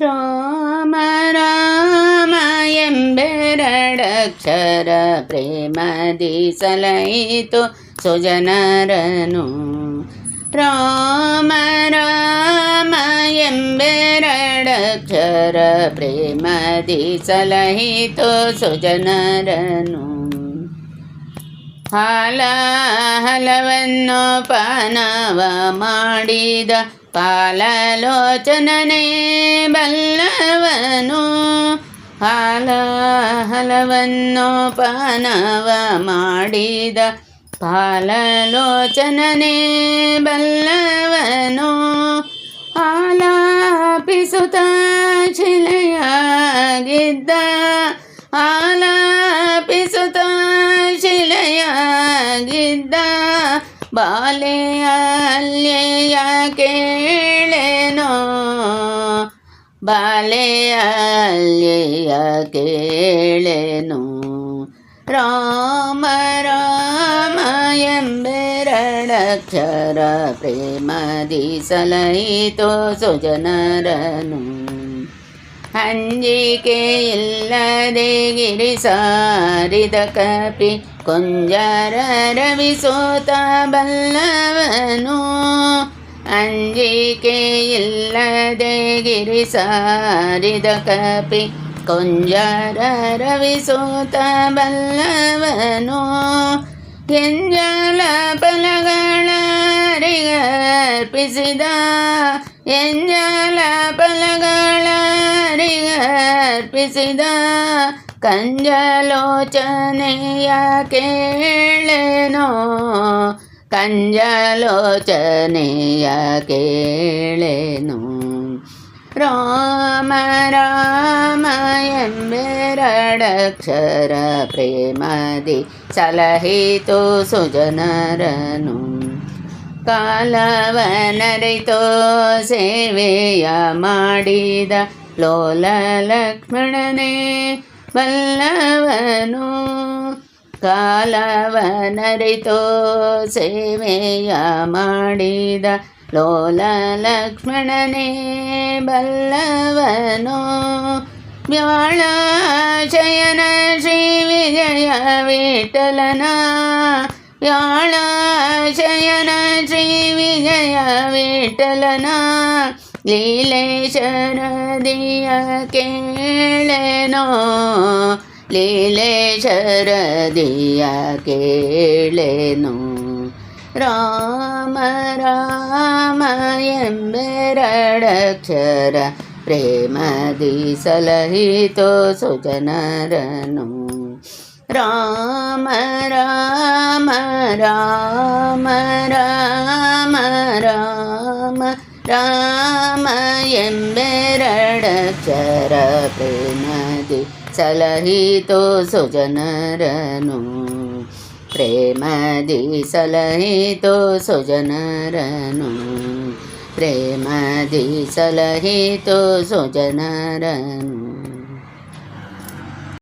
రామ రామ ఎంబెరడక్షర ప్రేమది సలయితు సుజనరను. రామ రామ ఎంబెరడక్షర ప్రేమది సలహితు సుజనరను. ಹಾಲ ಹಲವನ್ನು ಪಾನವ ಮಾಡಿದ ಪಾಲಲೋಚನನೆ ಬಲ್ಲವನು. ಹಾಲ ಹಲವನ್ನು ಪಾನವ ಮಾಡಿದ ಪಾಲಲೋಚನನೆ ಬಲ್ಲವನು. ಆಲಾಪಿಸುತ್ತ ಶಿಲೆಯಾಗಿದ್ದ ಶಿಲೆಯಾಗಿದ್ದ ಬಾಲೆಯಲ್ಲೆಯ ಕೇಳೆನೋ? ಬಾಲೆಯಲ್ಲೆಯ ಕೇಳೆನೋ? ರಾಮ ರಾಮ ಎಂಬೆರಡಕ್ಷರ ಪ್ರೇಮದಿ ಸಲಹಿತೋ ಸುಜನರನು. ಅಂಜಿಕೆ ಇಲ್ಲದೆ ಗಿರಿ ಸಾರಿದ ಕಪಿ ಕುಂಜರ ರವಿಸೋತ ಬಲ್ಲವನು ಅಂಜಿಕೆ ಇಲ್ಲದೆ ಗಿರಿ ಸಾರಿದ ಕಪಿ ಕುಂಜರ ರವಿಸೋತ ಬಲ್ಲವನು ಕೆಂಜಲ ಫಲಗಳರಿಗರ್ಪಿಸಿದ ಎಂಜಲ ಫಲಗಳರಿಗರ್ಪಿಸಿದ ಕಂಜಲೋಚನೆಯ ಕೇಳೆನೋ? ಕಂಜಲೋಚನೆಯ ಕೇಳೆನು? ರಾಮ ರಾಮ ಎಂಬೆರಡಕ್ಷರ ಪ್ರೇಮದಿ ಸಲಹಿತು ಸುಜನರನು. ಕಾಲವನರಿತೋ ಸೇವೆಯ ಮಾಡಿದ ಲೋಲ ಲಕ್ಷ್ಮಣನೇ ಬಲ್ಲವನು ಕಾಲವನರಿತೋ ಸೇವೆಯ ಮಾಡಿದ ಲೋಲ ಲಕ್ಷ್ಮಣನೇ ಬಲ್ಲವನು ವ್ಯಾಳ ಶಯನ ಶ್ರೀ ವಿಜಯ ವಿಠಲನ ವ್ಯಾಳ ಶಯನ ಶ್ರೀ ವಿಜಯ ವಿಠಲನ ಲೀಲೇಶರದಿಯ ಕೇಳೆನೋ ಲೀಲೇಶರದಿಯ ಕೇಳೆನೋ ರಾಮ ರಾಮ ಎಂಬೆರಡಕ್ಷರ ಪ್ರೇಮದಿ ಸಲಹಿತೋ ಸುಜನರನು ರಾಮ ರಾಮ ರಾಮ ರಾಮ ರಾಮ ರಾಮ ಎಂಬೆರಡಕ್ಷರ ಪ್ರೇಮದಿ ಸಲಹಿತೋ ಸುಜನರನು ಪ್ರೇಮದಿ ಸಲಹಿತೋ ಸುಜನರನು ಪ್ರೇಮದಿ ಸಲಹಿತೋ ಸುಜನರನು